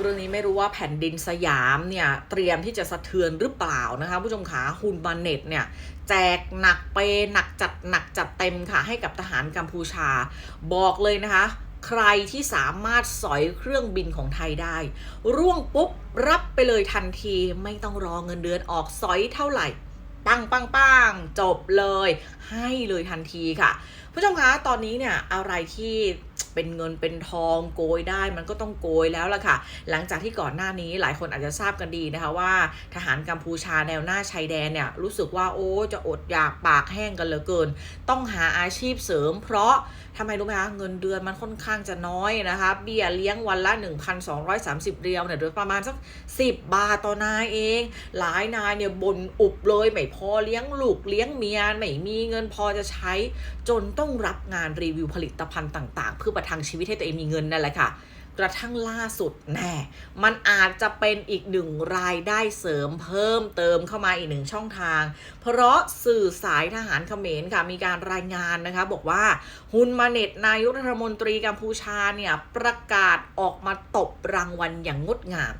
เรื่องนี้ไม่รู้ว่าแผ่นดินสยามเนี่ยเตรียมที่จะสะเทือนหรือเปล่านะคะผู้ชมขาฮุนบาเน็ตเนี่ยแจกหนักเปหนักจัดหนักจัดเต็มค่ะให้กับทหารกัมพูชา บอกเลยนะคะ ใครที่สามารถสอยเครื่องบินของไทยได้ ร่วงปุ๊บรับไปเลยทันทีไม่ต้องรอเงินเดือนออกสอยเท่าไหร่ปังปังปังจบเลย ให้เลยทันทีค่ะ ผู้ชมคะตอนนี้เนี่ยอะไรที่เป็นเงินเป็นทองโกยได้มันก็ต้องโกยแล้วล่ะค่ะ หลังจากที่ก่อนหน้านี้หลายคนอาจจะทราบกันดีนะคะว่า ทหารกัมพูชาแนวหน้าชายแดนเนี่ยรู้สึกว่าโอ้จะอดอยากปากแห้งกันเหลือเกิน ต้องหาอาชีพเสริม เพราะทำไมรู้ไหมคะเงินเดือนมันค่อนข้างจะน้อยนะคะเบี้ยเลี้ยงวันละ 1,230 เรียวเนี่ยโดยประมาณสัก 10 บาทต่อนายเอง หลายนายเนี่ยบ่นอุบเลยไม่พอเลี้ยงลูกเลี้ยงเมียไม่มีเงินพอจะใช้จนต้อง้องรับงานรีวิวผลิตภัณฑ์ต่าง ๆ เพื่อประทังชีวิตให้ตัวเองมีเงินนั่นแหละค่ะ กระทั่งล่าสุดแน่มันอาจจะเป็นอีกหนึ่งรายได้เสริมเพิ่มเติมเข้ามาอีกหนึ่งช่องทาง เพราะสื่อสายทหารเขมรค่ะมีการรายงานนะคะ บอกว่าฮุนมาเน็ตนายกรัฐมนตรีกัมพูชาเนี่ยประกาศออกมาตบรางวัลอย่างงดงาม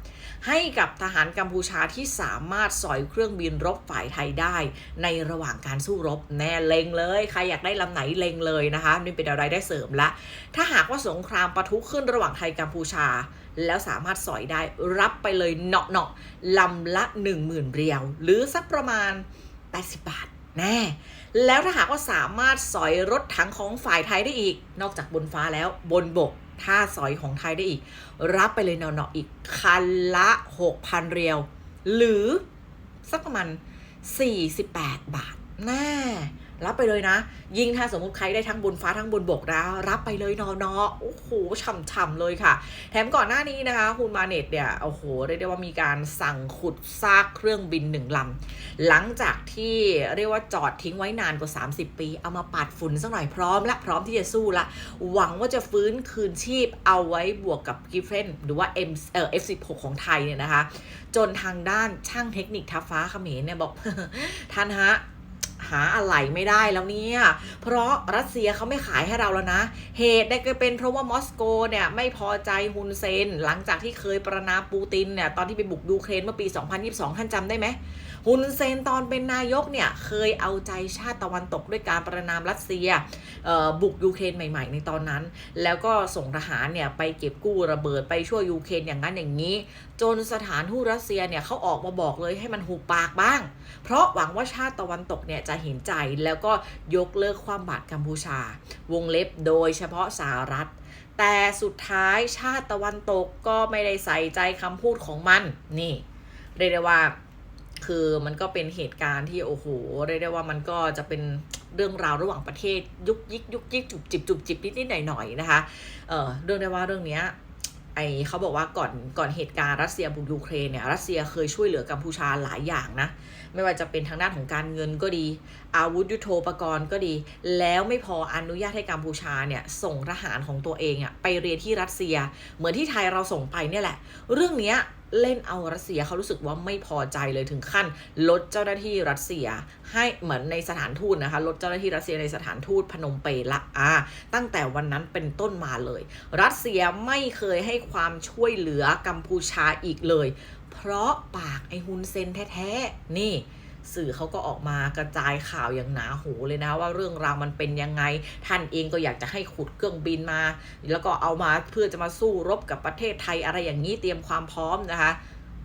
ให้กับทหารกัมพูชาที่สามารถสอยเครื่องบินรบฝ่ายไทยได้ ในระหว่างการสู้รบแน่เลงเลย ใครอยากได้ลำไหนเลงเลยนะคะนี่เป็นอะไรได้เสริมละถ้าหากว่าสงครามปะทุขึ้นระหว่างไทยกัมพูชา แล้วสามารถสอยได้รับไปเลยเนาะเนาะลำละ 10,000เรียว หรือสักประมาณ 80 บาทแน่แล้วถ้าหากว่าสามารถสอยรถถังของฝ่ายไทยได้อีก นอกจากบนฟ้าแล้วบนบกถ้าสอยของไทยได้อีก รับไปเลยเนาะๆอีกคันละ 6,000 เรียว หรือสักประมาณ 48 บาทแน่ รับไปเลยนะ ยิ่งถ้าสมมติใครได้ทั้งบนฟ้าทั้งบนบกนะรับไปเลยนาะเนาะโอ้โหฉ่ำๆเลยค่ะ แถมก่อนหน้านี้นะคะคุณมาเน็ตเนี่ยโอ้โหเรียกได้ว่ามีการสั่งขุดซากเครื่องบินหนึ่งลำหลังจากที่เรียกว่าจอดทิ้งไว้นานกว่า 30 ปี เอามาปัดฝุ่นสักหน่อยพร้อมละพร้อมที่จะสู้ละ หวังว่าจะฟื้นคืนชีพเอาไว้บวกกับกิฟเฟนหรือว่า M เอ่อ F16 ของไทยเนี่ยนะคะ จนทางด้านช่างเทคนิคทัพฟ้าเขมรเนี่ยบอกท่านฮะ หาอะไรไม่ได้แล้วเนี่ย เพราะรัสเซียเขาไม่ขายให้เราแล้วนะ เหตุได้ก็เป็นเพราะว่ามอสโกเนี่ยไม่พอใจฮุนเซน หลังจากที่เคยประนามปูตินเนี่ยตอนที่ไปบุกยูเครนเมื่อปี 2022 ท่านจำได้ไหม ฮุนเซนตอนเป็นนายกเนี่ยเคยเอาใจชาติตะวันตกด้วยการประนามรัสเซียบุกยูเครนใหม่ ๆ ในตอนนั้น แล้วก็ส่งทหารเนี่ยไปเก็บกู้ระเบิดไปช่วยยูเครนอย่างนั้นอย่างนี้ จนสถานทูตรัสเซียเนี่ยเขาออกมาบอกเลยให้มันหุบปากบ้าง เพราะหวังว่าชาติตะวันตกเนี่ยจะเห็นใจแล้วก็ยกเลิกความบาดกัมพูชา วงเล็บโดยเฉพาะสหรัฐแต่สุดท้ายชาติตะวันตกก็ไม่ได้ใส่ใจคำพูดของมัน นี่ เรียกได้ว่า คือมันก็เป็นเหตุการณ์ที่โอ้โหเรียกได้ว่ามันก็จะเป็นเรื่องราวระหว่างประเทศยุกยิกยุกยิกจุบจิบจุบจิบนิดนิดหน่อยหน่อยๆนะคะ เออเรื่องได้ว่าเรื่องเนี้ยไอเขาบอกว่าก่อนก่อนเหตุการณ์รัสเซียบุกยูเครนเนี่ยรัสเซียเคยช่วยเหลือกัมพูชาหลายอย่างนะ ไม่ว่าจะเป็นทางด้านของการเงินก็ดี อาวุธยุโทโธปกรณ์ก็ดี แล้วไม่พออนุญาตให้กัมพูชาเนี่ยส่งทหารของตัวเองอะไปเรียนที่รัสเซีย เหมือนที่ไทยเราส่งไปเนี่ยแหละ เรื่องเนี้ย เล่นเอารัสเซียเขารู้สึกว่าไม่พอใจเลยถึงขั้น ลดเจ้าหน้าที่รัสเซียให้เหมือนในสถานทูตนะคะลดเจ้าหน้าที่รัสเซียในสถานทูตพนมเปญละอ่าตั้งแต่วันนั้นเป็นต้นมาเลย รัสเซียไม่เคยให้ความช่วยเหลือกัมพูชาอีกเลย เพราะปากไอฮุนเซนแท้ๆนี่ สื่อเขาก็ออกมากระจายข่าวอย่างหนาหูเลยนะ ว่าเรื่องราวมันเป็นยังไง ท่านเองก็อยากจะให้ขุดเครื่องบินมา แล้วก็เอามาเพื่อจะมาสู้รบกับประเทศไทยอะไรอย่างนี้เตรียมความพร้อมนะคะ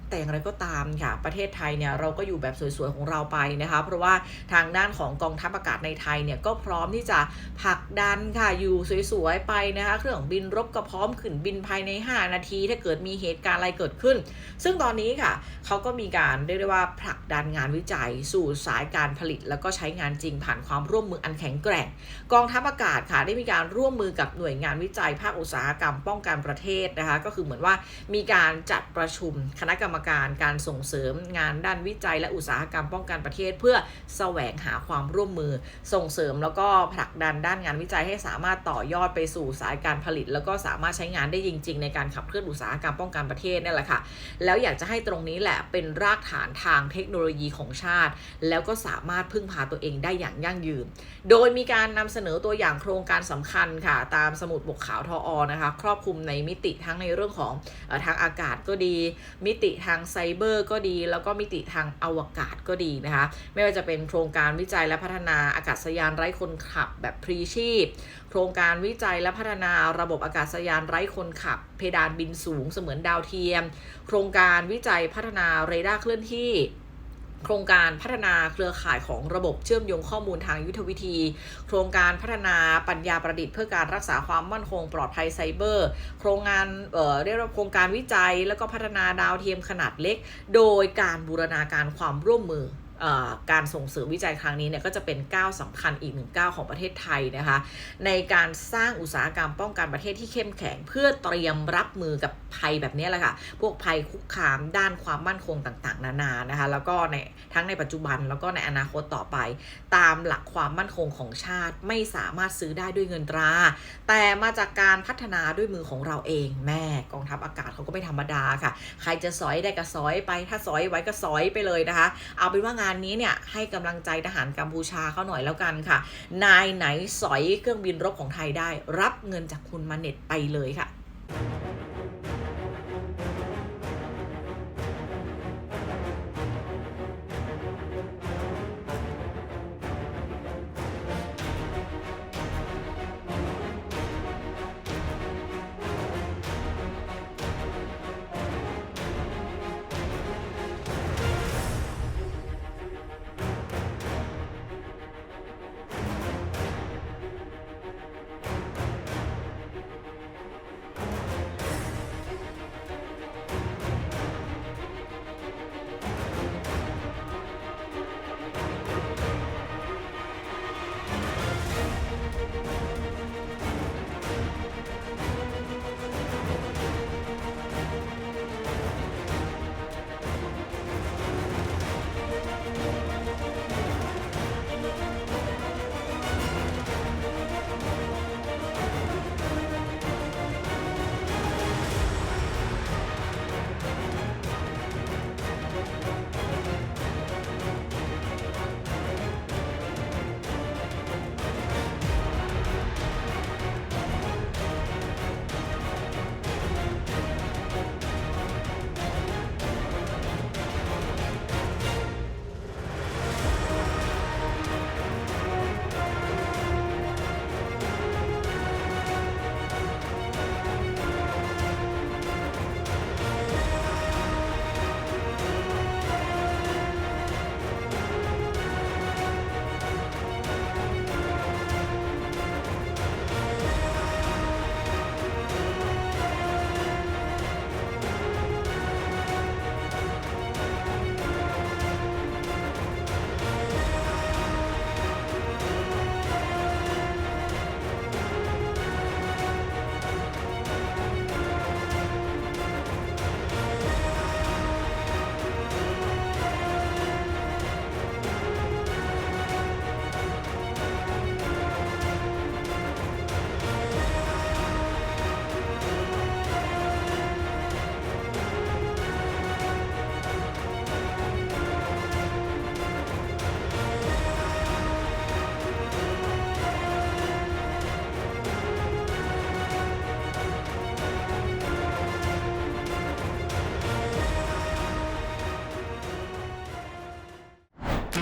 แต่อย่างไรก็ตามค่ะ ประเทศไทยเนี่ยเราก็อยู่แบบสวยๆของเราไปนะคะ เพราะว่าทางด้านของกองทัพอากาศในไทยเนี่ยก็พร้อมที่จะผลักดันค่ะอยู่สวยๆไปนะคะ เครื่องบินรบก็พร้อมขึ้นบินภายใน 5 นาที ถ้าเกิดมีเหตุการณ์อะไรเกิดขึ้น ซึ่งตอนนี้ค่ะเขาก็มีการเรียกได้ว่าผลักดันงานวิจัยสู่สายการผลิต แล้วก็ใช้งานจริงผ่านความร่วมมืออันแข็งแกร่ง กองทัพอากาศค่ะได้มีการร่วมมือกับหน่วยงานวิจัยภาคอุตสาหกรรมป้องกันประเทศนะคะก็คือเหมือนว่ามีการจัดประชุมคณะกรรมการการส่งเสริมงานด้านวิจัย และอุตสาหกรรมป้องกันประเทศ เพื่อแสวงหาความร่วมมือส่งเสริมแล้วก็ผลักดันด้านงานวิจัยให้สามารถต่อยอดไปสู่สายการผลิต แล้วก็สามารถใช้งานได้จริง ๆ ในการขับเคลื่อนอุตสาหกรรมป้องกันประเทศนี่แหละค่ะแล้วอยากจะให้ตรงนี้แหละเป็นรากฐานทางเทคโนโลยีของชาติ แล้วก็สามารถพึ่งพาตัวเองได้อย่างยั่งยืน โดยมีการนำเสนอตัวอย่างโครงการสำคัญค่ะ ตามสมุดบกขาวทออนะคะ ครอบคลุมในมิติทั้งในเรื่องของทางอากาศก็ดี มิติทางไซเบอร์ก็ดี แล้วก็มิติทางอวกาศก็ดีนะคะ ไม่ว่าจะเป็นโครงการวิจัยและพัฒนาอากาศยานไร้คนขับแบบพรีชีพ โครงการวิจัยและพัฒนาระบบอากาศยานไร้คนขับ เพดานบินสูงเสมือนดาวเทียม โครงการวิจัยพัฒนาเรดาร์เคลื่อนที่ โครงการพัฒนาเครือข่ายของระบบเชื่อมโยงข้อมูลทางยุทธวิธี โครงการพัฒนาปัญญาประดิษฐ์เพื่อการรักษาความมั่นคงปลอดภัยไซเบอร์ โครงงานเอ่อเรียกว่าโครงการวิจัย แล้วก็พัฒนาดาวเทียมขนาดเล็ก โดยการบูรณาการความร่วมมือเอ่อ การส่งเสริมวิจัยครั้งนี้เนี่ยก็จะเป็นก้าวสำคัญอีกหนึ่งก้าวของประเทศไทยนะคะ ในการสร้างอุตสาหกรรมป้องกันประเทศที่เข้มแข็ง เพื่อเตรียมรับมือกับภัยแบบนี้แหละค่ะ พวกภัยคุกคามด้านความมั่นคงต่างๆ นานานะคะ แล้วก็ในทั้งในปัจจุบันแล้วก็ในอนาคตต่อไป ตามหลักความมั่นคงของชาติไม่สามารถซื้อได้ด้วยเงินตรา แต่มาจากการพัฒนาด้วยมือของเราเองแม่กองทัพอากาศเขาก็ไม่ธรรมดาค่ะ ใครจะสอยได้ก็สอยไป ถ้าสอยไว้ก็สอยไปเลยนะคะ เอาเป็นว่างานนี้เนี่ยให้กำลังใจทหารกัมพูชาเขาหน่อยแล้วกันค่ะ นายไหนสอยเครื่องบินรบของไทยได้ รับเงินจากคุณมาเน็ตไปเลยค่ะ